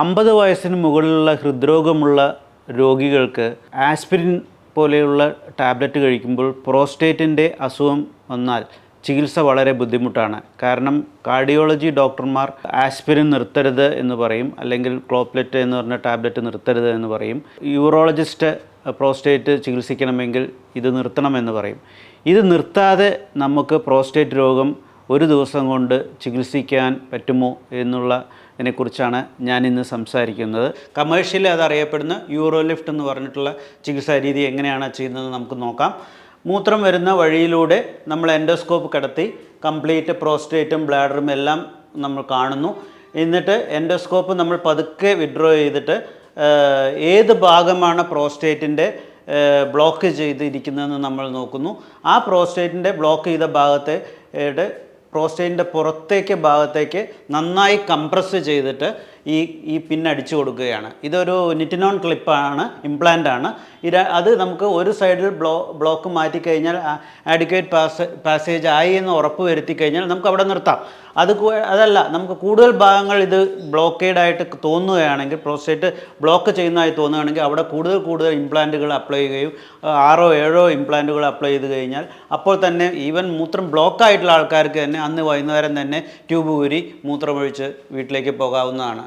അമ്പത് വയസ്സിന് മുകളിലുള്ള ഹൃദ്രോഗമുള്ള രോഗികൾക്ക് ആസ്പിരിൻ പോലെയുള്ള ടാബ്ലറ്റ് കഴിക്കുമ്പോൾ പ്രോസ്റ്റേറ്റിന്റെ അസുഖം വന്നാൽ ചികിത്സ വളരെ ബുദ്ധിമുട്ടാണ്. കാരണം കാർഡിയോളജി ഡോക്ടർമാർ ആസ്പിരിൻ നിർത്തരുത് എന്ന് പറയും അല്ലെങ്കിൽ ക്ലോപ്ലെറ്റ് എന്ന് പറഞ്ഞ ടാബ്ലറ്റ് നിർത്തരുത് എന്ന് പറയും. യൂറോളജിസ്റ്റ് പ്രോസ്റ്റേറ്റ് ചികിത്സിക്കണമെങ്കിൽ ഇത് നിർത്തണമെന്ന് പറയും. ഇത് നിർത്താതെ നമുക്ക് പ്രോസ്റ്റേറ്റ് രോഗം ഒരു ദിവസം കൊണ്ട് ചികിത്സിക്കാൻ പറ്റുമോ എന്നുള്ള ഇതിനെക്കുറിച്ചാണ് ഞാൻ ഇന്ന് സംസാരിക്കുന്നത് കമേഴ്ഷ്യലി അതറിയപ്പെടുന്ന യൂറോലിഫ്റ്റ് എന്ന് പറഞ്ഞിട്ടുള്ള ചികിത്സാ രീതി എങ്ങനെയാണ് ചെയ്യുന്നത് നമുക്ക് നോക്കാം. മൂത്രം വരുന്ന വഴിയിലൂടെ നമ്മൾ എൻഡോസ്കോപ്പ് കടത്തി കംപ്ലീറ്റ് പ്രോസ്റ്റേറ്റും ബ്ലാഡറും എല്ലാം നമ്മൾ കാണുന്നു. എന്നിട്ട് എൻഡോസ്കോപ്പ് നമ്മൾ പതുക്കെ വിഡ്രോ ചെയ്തിട്ട് ഏത് ഭാഗമാണ് പ്രോസ്റ്റേറ്റിന്റെ ബ്ലോക്ക് ചെയ്തിരിക്കുന്നതെന്ന് നമ്മൾ നോക്കുന്നു. ആ പ്രോസ്റ്റേറ്റിന്റെ ബ്ലോക്ക് ചെയ്ത ഭാഗത്തെ പ്രോസ്റ്റേറ്റിന്റെ പുറത്തേക്ക് ഭാഗത്തേക്ക് നന്നായി കംപ്രസ് ചെയ്തിട്ട് ഈ ഈ പിൻ അടിച്ചു കൊടുക്കുകയാണ്. ഇതൊരു നിറ്റിനോൺ ക്ലിപ്പാണ് ഇംപ്ലാന്റ് ആണ്. ഇത് അത് നമുക്ക് ഒരു സൈഡിൽ ബ്ലോ ബ്ലോക്ക് മാറ്റിക്കഴിഞ്ഞാൽ ആഡിക്വേറ്റ് പാസ് പാസേജ് ആയി എന്ന് ഉറപ്പ് വരുത്തി കഴിഞ്ഞാൽ നമുക്ക് അവിടെ നിർത്താം. അത് അതല്ല നമുക്ക് കൂടുതൽ ഭാഗങ്ങൾ ഇത് ബ്ലോക്കേഡ് ആയിട്ട് തോന്നുകയാണെങ്കിൽ പ്രോസ്റ്റേറ്റ് ബ്ലോക്ക് ചെയ്യുന്നതായി തോന്നുകയാണെങ്കിൽ അവിടെ കൂടുതൽ കൂടുതൽ ഇംപ്ലാന്റുകൾ അപ്ലൈ ചെയ്യുകയും ആറോ ഏഴോ ഇംപ്ലാന്റുകൾ അപ്ലൈ ചെയ്ത് കഴിഞ്ഞാൽ അപ്പോൾ തന്നെ ഈവൻ മൂത്രം ബ്ലോക്കായിട്ടുള്ള ആൾക്കാർക്ക് തന്നെ അന്ന് വൈകുന്നേരം തന്നെ ട്യൂബ് ഊരി മൂത്രമൊഴിച്ച് വീട്ടിലേക്ക് പോകാവുന്നതാണ്.